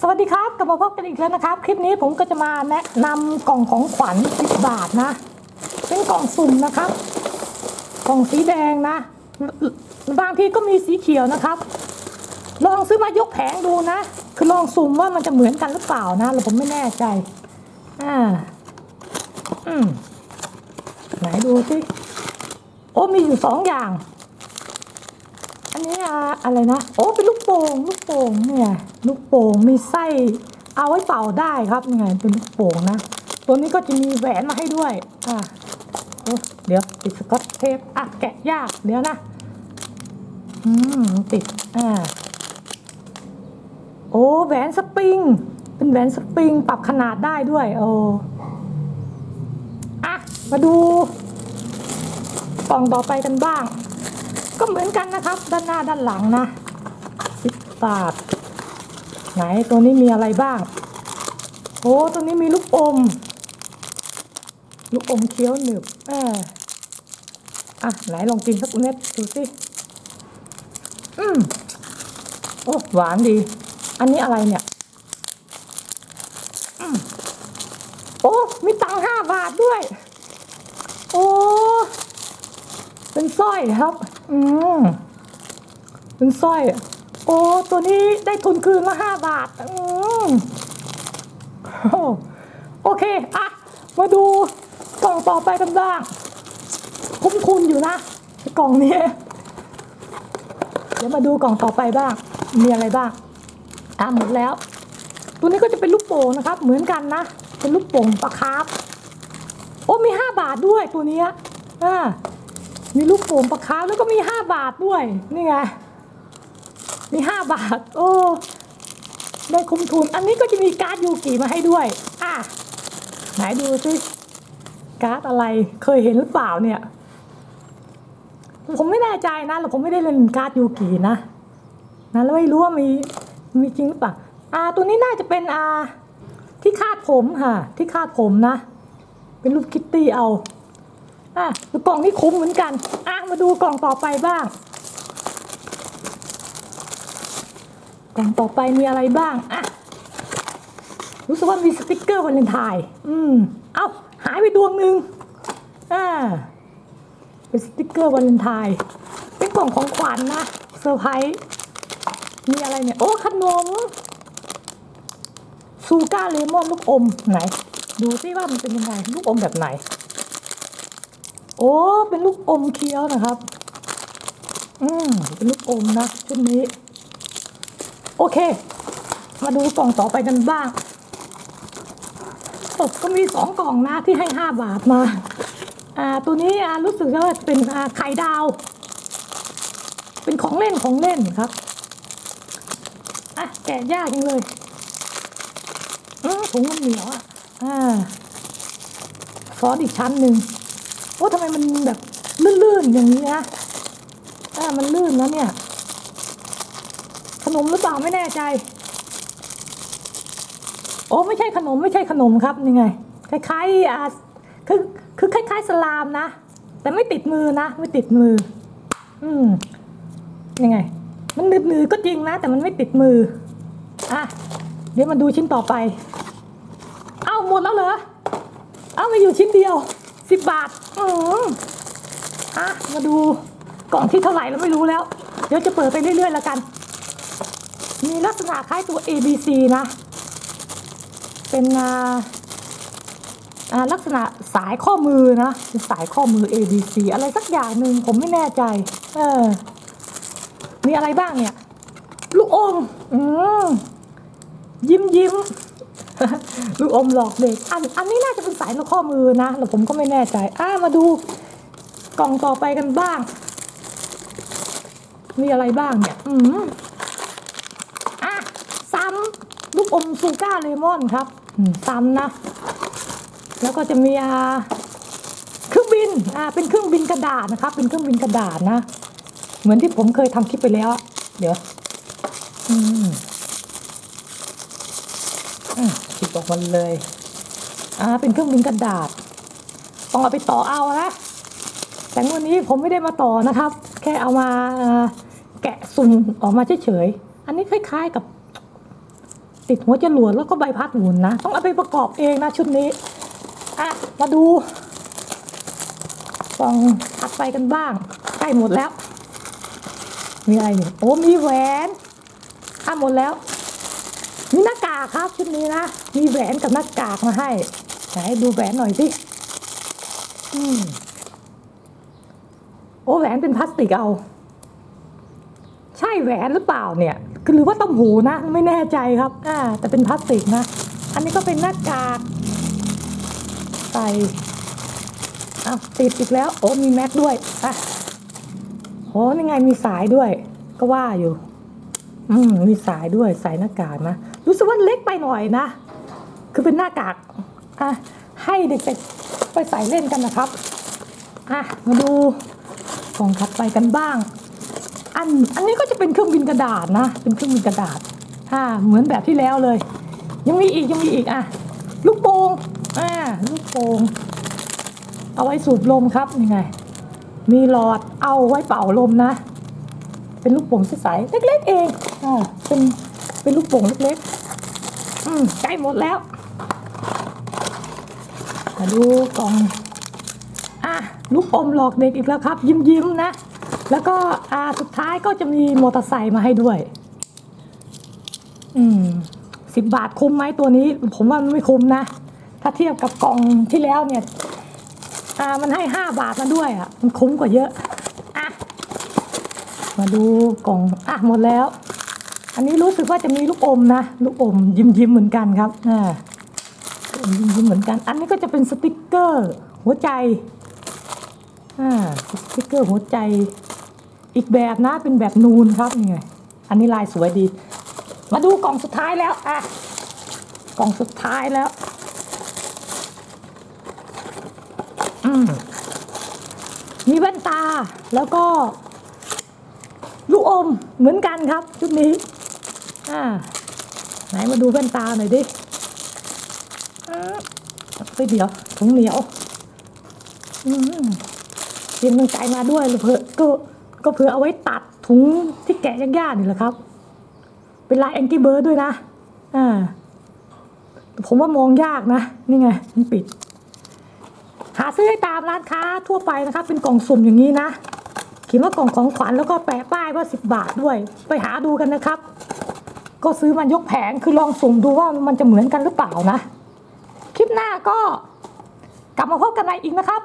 สวัสดีครับกลับมาพบกันอีกแล้วนะครับ คลิปนี้ผมก็จะมาแนะนำกล่องของขวัญ10บาทนะ เป็นกล่องสุ่มนะครับ กล่องสีแดงนะบางทีก็มีสีเขียวนะครับ ลองซื้อมายกแผงดูนะ คือลองสุ่มว่ามันจะเหมือนกันหรือเปล่านะแต่ผมไม่แน่ใจอ่าอืมไหนดูสิโอ้มีอยู่สองอย่าง อันนี้อะไรนะ โอ้เป็นลูกโป่งลูกโป่งเนี่ยลูกโป่งมีไส้เอาไว้เป่าได้ครับนี่ไงเป็นลูกโป่งนะตัวนี้ก็จะมีแหวนมาให้ด้วยอะเดี๋ยวติดสกอตเทปอะแกะยากเดี๋ยวนะอืมติดอ่าโอ้แหวนสปริง เป็นแหวนสปริงปรับขนาดได้ด้วยโอ้อะมาดูกล่องต่อไปกันบ้าง ก็เหมือนกันนะครับ ด้านหน้าด้านหลังนะสิบบาท ไหนตัวนี้มีอะไรบ้างโอ้ตัวนี้มีลูกอม ลูกอมเคี้ยวหนึบเอออะไหนลองกินสักเม็ดดูสิอืมโอ้หวานดี อันนี้อะไรเนี่ยอืมโอ้มีตังค์ห้าบาทด้วย โอ้เป็นสร้อยครับ อืมเป็นสร้อย โอ้ ตัวนี้ได้ทุนคืนมาห้าบาท อืมโอเค อะ มาดูกล่องต่อไปกันบ้าง คุ้มทุนอยู่นะ กล่องนี้ เดี๋ยวมาดูกล่องต่อไปบ้าง มีอะไรบ้าง อะ หมดแล้ว ตัวนี้ก็จะเป็นลูกโป่งนะครับ เหมือนกันนะ เป็นลูกโป่งปลาคาร์ฟโอ้มีห้าบาทด้วยตัวนี้อ่า มีลูกโป่งปลาคาร์ฟแล้วก็มีห้าบาทด้วย นี่ไง มีห้าบาท โอ้ได้คุ้มทุน อันนี้ก็จะมีการ์ดยูกิมาให้ด้วย อะ ไหนดูสิการ์ดอะไร เคยเห็นหรือเปล่าเนี่ย ผมไม่แน่ใจนะแล้วผมไม่ได้เล่นการ์ดยูกินะนะแล้วไม่รู้ว่ามี มีจริงหรือเปล่า อ่า ตัวนี้น่าจะเป็นอ่าที่คาดผมค่ะ ที่คาดผมนะ เป็นรูปคิตตี้เอา อะดูกล่องนี่คุ้มเหมือนกัน อะมาดูกล่องต่อไปบ้าง กล่องต่อไปมีอะไรบ้างอะรู้สึกว่ามีสติกเกอร์วาเลนไทน์อืม เอ้าหายไปดวงหนึ่งอ่า เป็นสติกเกอร์วาเลนไทน์เป็นกล่องของขวัญนะเซอร์ไพรส์มีอะไรเนี่ย โอ้ขนมซูก้าเลมอนลูกอมไหน ดูซิว่ามันเป็นยังไง ลูกอมแบบไหน อ้ เป็นลูกอมเคี้ยวนะครับ อืมเป็นลูกอมนะชุดนี้ โอเค มาดูกล่องต่อไปกันบ้างโอ้ก็มีสองกล่องนะที่ให้ห้าบาทมา อ่า ตัวนี้อ่ารู้สึกว่าเป็นอ่าไข่ดาว เป็นของเล่นของเล่นครับ อะ แกะยากจังเลยอืมถุงมันเหนียวอะ อ่าซอสอีกชั้นหนึ่ง โอ้ทำไมมันแบบลื่นๆอย่างนี้นะอ่ามันลื่นแล้วเนี่ย ขนมหรือเปล่าไม่แน่ใจ โอ้ไม่ใช่ขนมไม่ใช่ขนมครับนี่ไง คล้ายๆอ่าคือคือคล้าย ๆ สลามนะ แต่ไม่ติดมือนะ ไม่ติดมือ อืมยังไง มันหนืดๆก็จริงนะ แต่มันไม่ติดมือ อะ เดี๋ยวมาดูชิ้นต่อไป เอ้าหมดแล้วเหรอ เอามาอยู่ชิ้นเดียว สิบบาท อืมอะ มาดูกล่องที่เท่าไหร่แล้วไม่รู้แล้ว เดี๋ยวจะเปิดไปเรื่อย ๆ แล้วกัน มีลักษณะคล้ายตัว A B C นะ เป็นอ่าอ่าลักษณะสายข้อมือนะเป็นสายข้อมือ A B C อะไรสักอย่างหนึ่งผมไม่แน่ใจ เออ มีอะไรบ้างเนี่ย ลูกอมอืมยิ้มยิ้ม ลูกอมหลอกเด็ก อันอันนี้น่าจะเป็นสายข้อมือนะแต่ผมก็ไม่แน่ใจ อ่ามาดูกล่องต่อไปกันบ้าง มีอะไรบ้างเนี่ย อืมอะซ้ำลูกอมซูก้าเลมอนครับอืมซ้ำนะ แล้วก็จะมีอ่าเครื่องบิน อ่า เป็นเครื่องบินกระดาษนะครับ เป็นเครื่องบินกระดาษนะ เหมือนที่ผมเคยทำคลิปไปแล้ว เดี๋ยว อืม อืมจิบ ออกมาเลย อ่า เป็นเครื่องบินกระดาษ ต้องเอาไปต่อเอานะ แต่วันนี้ผมไม่ได้มาต่อนะครับ แค่เอามาแกะสุ่มออกมาเฉยๆ อันนี้คล้ายๆกับ ติดหัวจรวดแล้วก็ใบพัดหมุนนะ ต้องเอาไปประกอบเองนะชุดนี้ อะ มาดูกล่องถัดไปกันบ้าง ใกล้หมดแล้ว มีอะไรเนี่ยโอ้มีแหวนอะหมดแล้วมีหน้ากากครับชุดนี้นะ มีแหวนกับหน้ากากมาให้ไหนดูแหวนหน่อยสิอืมโอ้แหวนเป็นพลาสติกเอา ใช่แหวนหรือเปล่าเนี่ยคือหรือว่าต้มหูนะ ไม่แน่ใจครับ อ่า แต่เป็นพลาสติกนะ อันนี้ก็เป็นหน้ากากใส่อ้าวติดอีกแล้ว โอ้มีแม็กด้วยอะโอ้นี่ไงมีสายด้วย ก็ว่าอยู่ อืมมีสายด้วยใส่หน้ากากนะ รู้สึกว่าเล็กไปหน่อยนะ คือเป็นหน้ากากอะให้เด็กๆไปใส่เล่นกันนะครับอะมาดูกล่องถัดไปกันบ้าง อันอันนี้ก็จะเป็นเครื่องบินกระดาษนะ เป็นเครื่องบินกระดาษอ่าเหมือนแบบที่แล้วเลย ยังมีอีกยังมีอีกอะลูกโป่งอ่าลูกโป่งเอาไว้สูบลมครับยังไง มีหลอดเอาไว้เป่าลมนะ เป็นลูกโป่งใสๆเล็กๆเองอ่าเป็นเป็นลูกโป่งเล็กๆอืมใกล้หมดแล้ว มาดูกล่องอะลูกอมหลอกเด็กอีกแล้วครับ ยิ้มยิ้มนะ แล้วก็อ่าสุดท้ายก็จะมีมอเตอร์ไซค์มาให้ด้วย อืมสิบบาทคุ้มไหมตัวนี้ ผมว่ามันไม่คุ้มนะ ถ้าเทียบกับกล่องที่แล้วเนี่ยอ่ามันให้ห้าบาทมาด้วยอะ มันคุ้มกว่าเยอะอะมาดูกล่องอะหมดแล้ว อันนี้รู้สึกว่าจะมีลูกอมนะ ลูกอมยิ้มยิ้มเหมือนกันครับอ่า ยิ้มเหมือนกัน อันนี้ก็จะเป็นสติกเกอร์ หัวใจ อ่า สติกเกอร์หัวใจ อีกแบบนะ เป็นแบบนูนครับนี่ไง อันนี้ลายสวยดี มาดูกล่องสุดท้ายแล้ว อะ กล่องสุดท้ายแล้ว อืมมีแว่นตา แล้วก็ลูกอมเหมือนกันครับ ชุดนี้ อ่า ไหนมาดูแว่นตาหน่อยดิ ไปเดี๋ยวถุงเหนียวเตรียมตั้งใจมาด้วยเลยเพื่อก็ก็เพื่อเอาไว้ตัดถุงที่แกะยากๆนี่แหละครับ เป็นลายแองกี้เบิร์ดด้วยนะอ่าผมว่ามองยากนะ นี่ไงมันปิด หาซื้อได้ตามร้านค้าทั่วไปนะครับ เป็นกล่องสุ่มอย่างนี้นะเขียนว่ากล่องของขวัญแล้วก็แปะป้ายว่าสิบบาทด้วย ไปหาดูกันนะครับ ก็ซื้อมายกแผงคือลองสุ่มดูว่ามันจะเหมือนกันหรือเปล่านะ หน้าก็กลับมาพบกันใหม่อีกนะครับ